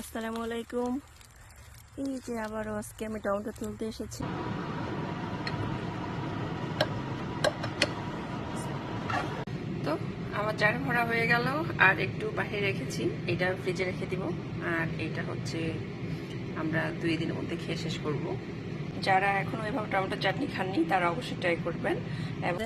আসসালামু আলাইকুম। এই যে আবারও আজকে আমি টমেটো তুলতে এসেছি। তো আমার চার ভরা হয়ে গেল, আর একটু বাইরে রেখেছি। এটা ফ্রিজে রেখে দিব, আর এটা হচ্ছে আমরা দুই দিনের মধ্যে খেয়ে শেষ করব। যারা এখনও এভাবে টমেটো চাটনি খাননি, তারা অবশ্যই ট্রাই করবেন। এবং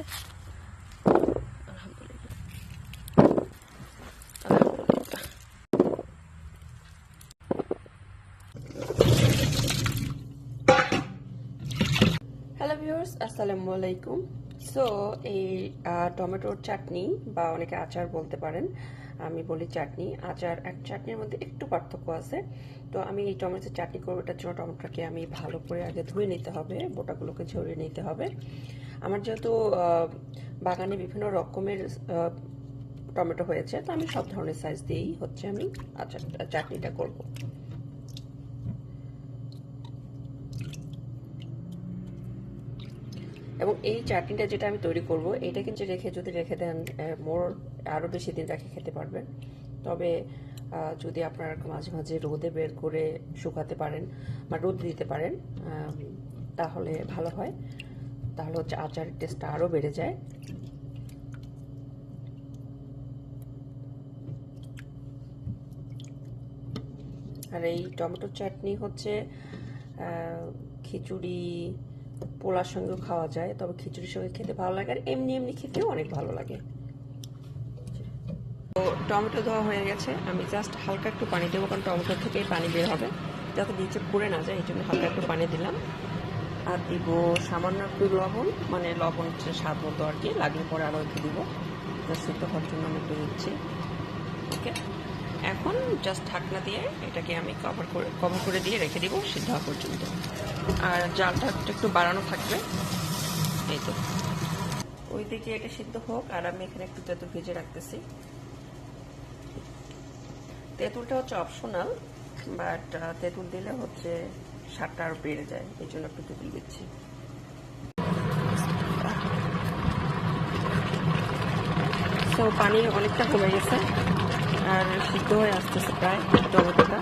হ্যালো ভিউয়ার্স আসসালামু আলাইকুম সো এই টমেটোর চাটনি, বা অনেকে আচার বলতে পারেন, আমি বলি চাটনি। আচার এক চাটনির মধ্যে একটু পার্থক্য আছে। তো আমি এই টমেটোর চাটনি করব এটার জন্য টমেটোটাকে আমি ভালো করে আগে ধুয়ে নিতে হবে, বোটাগুলোকে ঝরিয়ে নিতে হবে। আমার যেহেতু বাগানে বিভিন্ন রকমের টমেটো হয়েছে, তো আমি সব ধরনের সাইজ দিয়েই হচ্ছে আমি আচার, চাটনিটা করব। এবং এই চাটনিটা যেটা আমি তৈরি করব, এটা কিন্তু রেখে যদি রেখে দেন মোর আরও বেশি দিন রাখে খেতে পারবেন। তবে যদি আপনার মাঝে মাঝে রোদে বের করে শুকাতে পারেন বা রোদ দিতে পারেন তাহলে ভালো হয়। তাহলে হচ্ছে আচারের টেস্টটা আরও বেড়ে যায়। আর এই টমেটো চাটনি হচ্ছে খিচুড়ি পোলার সঙ্গেও খাওয়া যায়, তবে খিচুড়ির সঙ্গে খেতে ভালো লাগে, আর এমনি এমনি খেতেও অনেক ভালো লাগে। তো টমেটো ধোয়া হয়ে গেছে, আমি জাস্ট হালকা একটু পানি দেবো, কারণ টমেটো থেকে পানি বের হবে। যাতে নিচে পুড়ে না যায়, এই জন্য হালকা একটু পানি দিলাম। আর দিব সামান্য একটু লবণ মানে লবণ হচ্ছে স্বাদ মতো আর কি, লাগলে পরে আরও একটু দিব। সিদ্ধ হওয়ার জন্য আমি একটু দিচ্ছি। ওকে এখন জাস্ট ঢাকনা দিয়ে এটাকে আমি কভার করে কভার করে দিয়ে রেখে দিব সিদ্ধ হওয়া পর্যন্ত। আর জালটা একটু বাড়ানো থাকবে। এই তো। ওই দিকে এটা সিদ্ধ হোক, আর আমি এখানে একটু তেঁতুল ভেজে রাখতেছি। তেঁতুলটা হচ্ছে অপশনাল বাট তেঁতুল দিলে হচ্ছে স্বাদটা আরও বেড়ে যায়। এই জন্য একটু তেঁতুল দিচ্ছি। তো পানি অনেকটা কমে গেছে। আর সিদ্ধ হয়ে আসতেছে প্রায় টমেটোটা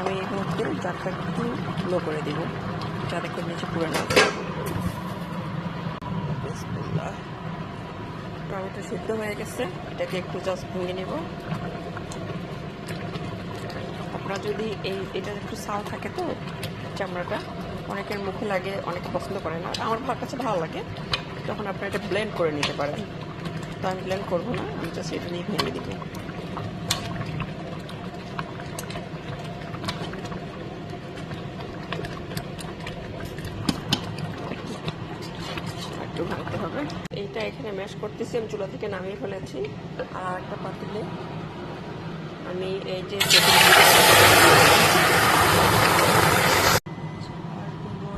আমি এই একটু জাতটা একটু লো করে দিব, যাতে খুব নিচে পুড়ে না। টমেটো সিদ্ধ হয়ে গেছে, এটাকে একটু জাস্ট ভেঙে নেব। আপনারা যদি এই এটা একটু সাল থাকে তো, চামড়াটা, অনেকের মুখে লাগে, অনেকে পছন্দ করে না। আমার কাছে ভালো লাগে তখন আপনারা এটা ব্লেন্ড করে নিতে পারেন। তো আমি ব্লেন্ড করব না, আমি জাস্ট এটা নিয়ে ভেঙে দিব। একটু ভাঙতে হবে। এইটা এখানে ম্যাশ করতেছি, আমি চুলা থেকে নামিয়ে ফেলেছি। আর একটা পাতিলে আমি এই যে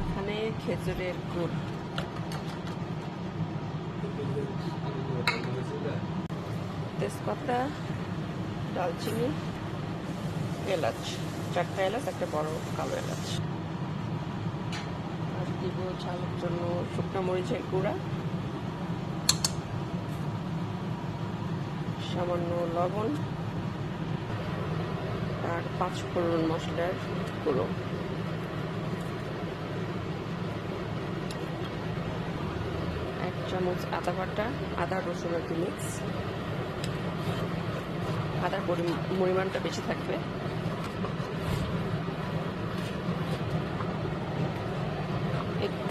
এখানে খেজুরের গুড়। তেজপাতা দালচিনি এলাচ, চারটা এলাচ, একটা বড় কালো এলাচ। ঝালের জন্য শুকনো মরিচের গুঁড়া, সামান্য লবণ, আর পাঁচ ফোড়ন মশলার গুঁড়ো। এক চামচ আদা বাটা, আদা, রসুন একটু মিক্স। আদার পরিমাণটা বেশি থাকবে।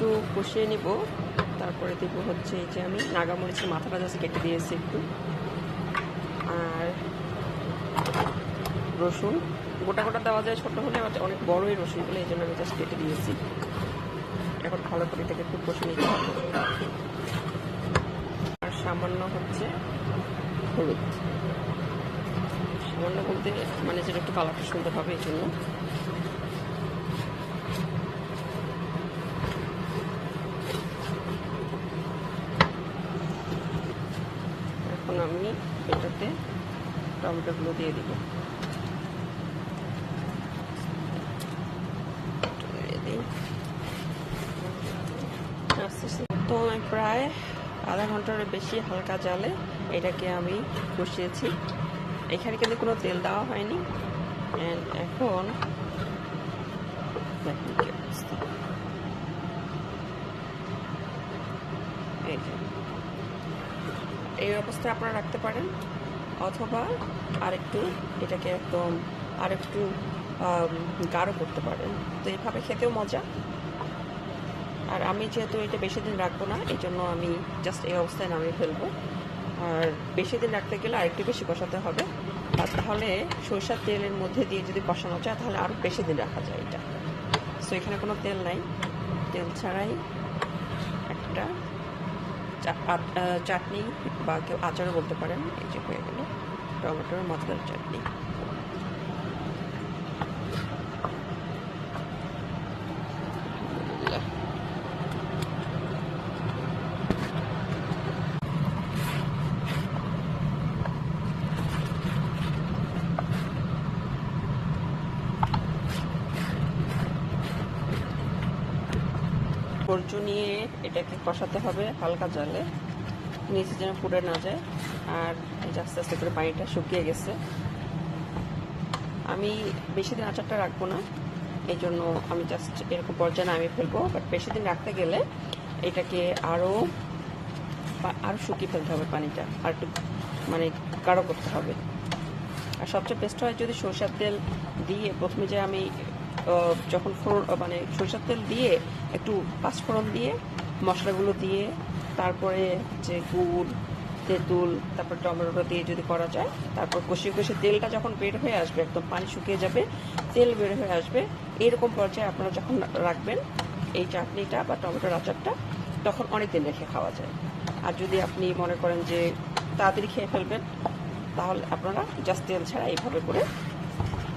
একটু কষিয়ে নিব। তারপরে দেবো হচ্ছে এই যে আমি নাগামরিচের মাথাটা জাস্ট কেটে দিয়েছি একটু। আর রসুন, গোটা গোটা দেওয়া যায় ছোট হলে আবার অনেক বড়ই রসুন রসুনগুলো এই জন্য আমি জাস্ট কেটে দিয়েছি। এখন ভালো করে এটাকে একটু কষে নিতে হবে। আর সামান্য হচ্ছে হলুদ। সামান্য বলতে মানে যেটা একটু কালারটা সুন্দর হবে এই জন্য এখন আমি এটাতে টমেটোগুলো দিয়ে দিব। তো প্রায় আধা ঘণ্টার বেশি হালকা জালে এটাকে আমি কষিয়েছি। এখানে কিন্তু কোনো তেল দেওয়া হয়নি। এখন এই যে। এই অবস্থায় আপনারা রাখতে পারেন, অথবা আরেকটু এটাকে একদম আরেকটু গাঢ় করতে পারেন। তো এইভাবে খেতেও মজা। আর আমি যেহেতু এটা বেশি দিন রাখব না এই জন্য আমি জাস্ট এই অবস্থায় নামিয়ে ফেলব। আর বেশি দিন রাখতে গেলে আরেকটু বেশি কষাতে হবে। আর তাহলে সরিষার তেলের মধ্যে দিয়ে যদি কষানো যায়, তাহলে আরও বেশি দিন রাখা যায় এটা। সো এখানে কোনো তেল নাই। তেল ছাড়াই চাটনি বা কেউ আচারও বলতে পারেন এই যে হয়ে গেল। টমেটোর মশলার চাটনি। কর্জু নিয়ে এটাকে কষাতে হবে হালকা জলে। নিচে যেন পুড়ে না যায়। আর আস্তে আস্তে করে পানিটা শুকিয়ে গেছে। আমি বেশি দিন আচারটা রাখব না। এই জন্য আমি জাস্ট এরকম পর্যায়ে নামিয়ে ফেলব। বাট বেশি দিন রাখতে গেলে এটাকে আরও আরও শুকিয়ে ফেলতে হবে পানিটা। আর একটু মানে গাঢ় করতে হবে। আর সবচেয়ে বেস্ট হয় যদি সরষের তেল দিয়ে প্রথমে যে আমি যখন মানে সরষের তেল দিয়ে একটু পাঁচফোড়ন দিয়ে, মশলাগুলো দিয়ে, তারপরে যে গুড়, তেঁতুল, তারপর টমেটো দিয়ে যদি করা যায়, তারপর কষিয়ে কষিয়ে তেলটা যখন বের হয়ে আসবে, একদম পানি শুকিয়ে যাবে, তেল বের হয়ে আসবে, এরকম পর্যায়ে আপনারা যখন রাখবেন এই চাটনিটা বা টমেটোর আচারটা, তখন অনেক দিন রেখে খাওয়া যায়। আর যদি আপনি মনে করেন যে তাড়াতাড়ি খেয়ে ফেলবেন, তাহলে আপনারা জাস্ট তেল ছাড়া এইভাবে করে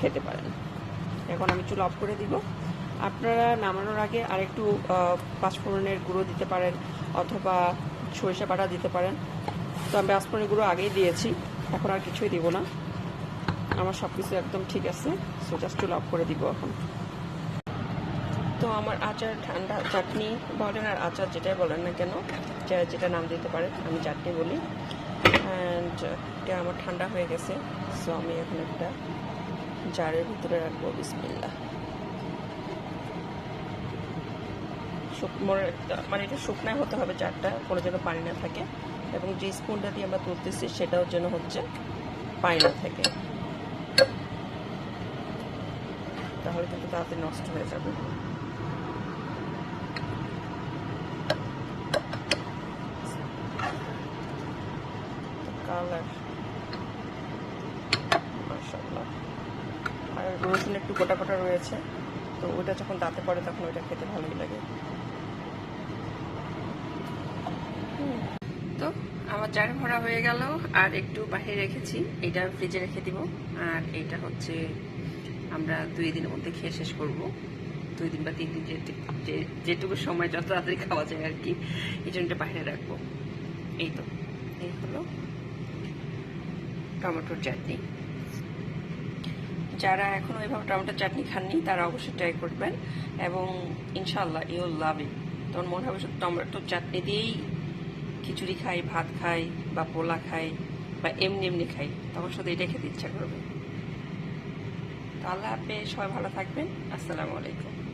খেতে পারেন। এখন আমি চুল অফ করে দিব। আপনারা নামানোর আগে আরেকটু পাঁচফোড়নের গুঁড়ো দিতে পারেন অথবা সরিষা বাটা দিতে পারেন। তো আমি পাঁচফোড়নের গুঁড়ো আগেই দিয়েছি, এখন আর কিছুই দিব না। আমার সব কিছু একদম ঠিক আছে সো জাস্ট চুল অফ করে দিব এখন। তো আমার আচার ঠান্ডা, চাটনি বলেন আর আচার যেটাই বলেন না কেন যেটা নাম দিতে পারে, আমি চাটনি বলি। অ্যান্ড এটা আমার ঠান্ডা হয়ে গেছে সো আমি এখন একটা জারের ভিতরে রাখব বিসমিল্লা শুকনোর একটা মানে এটা শুকনায় হতে হবে জারটা, কোনো যেন পানি না থাকে। এবং যে স্পুনটা দিয়ে আমরা তুলতেছি, সেটাও যেন হচ্ছে পানি না থাকে। তাহলে কিন্তু তাড়াতাড়ি নষ্ট হয়ে যাবে। কালার মাশাআল্লাহ আর রসুন একটু গোটা গোটা রয়েছে। তো ওটা যখন দাঁতে পড়ে তখন ওইটা খেতে ভালোই লাগে। তো আমার জার ভরা হয়ে গেল, আর একটু বাহিরে রেখেছি। এটা ফ্রিজে রেখে দিব। আর এটা হচ্ছে আমরা দুই দিনের মধ্যে খেয়ে শেষ করব। দুই দিন বা তিন দিন যেটুকু সময় যত তাড়াতাড়ি খাওয়া যায় আর কি, এই জন্য এটা বাইরে রাখব। এই তো, এই হলো টমেটোর চাটনি। যারা এখনও এভাবে টমেটো চাটনি খাননি, তারা অবশ্যই ট্রাই করবেন এবং ইনশাল্লাহ ইউ লাভ ইট তখন মনে হবে শুধু টমেটো চাটনি দিয়েই খিচুড়ি খাই, ভাত খাই, বা পোলা খাই, বা এমনি এমনি খাই। তখন শুধু এটাই খেতে ইচ্ছা করবে। তাহলে আপনি সবাই ভালো থাকবেন। আসসালামু আলাইকুম।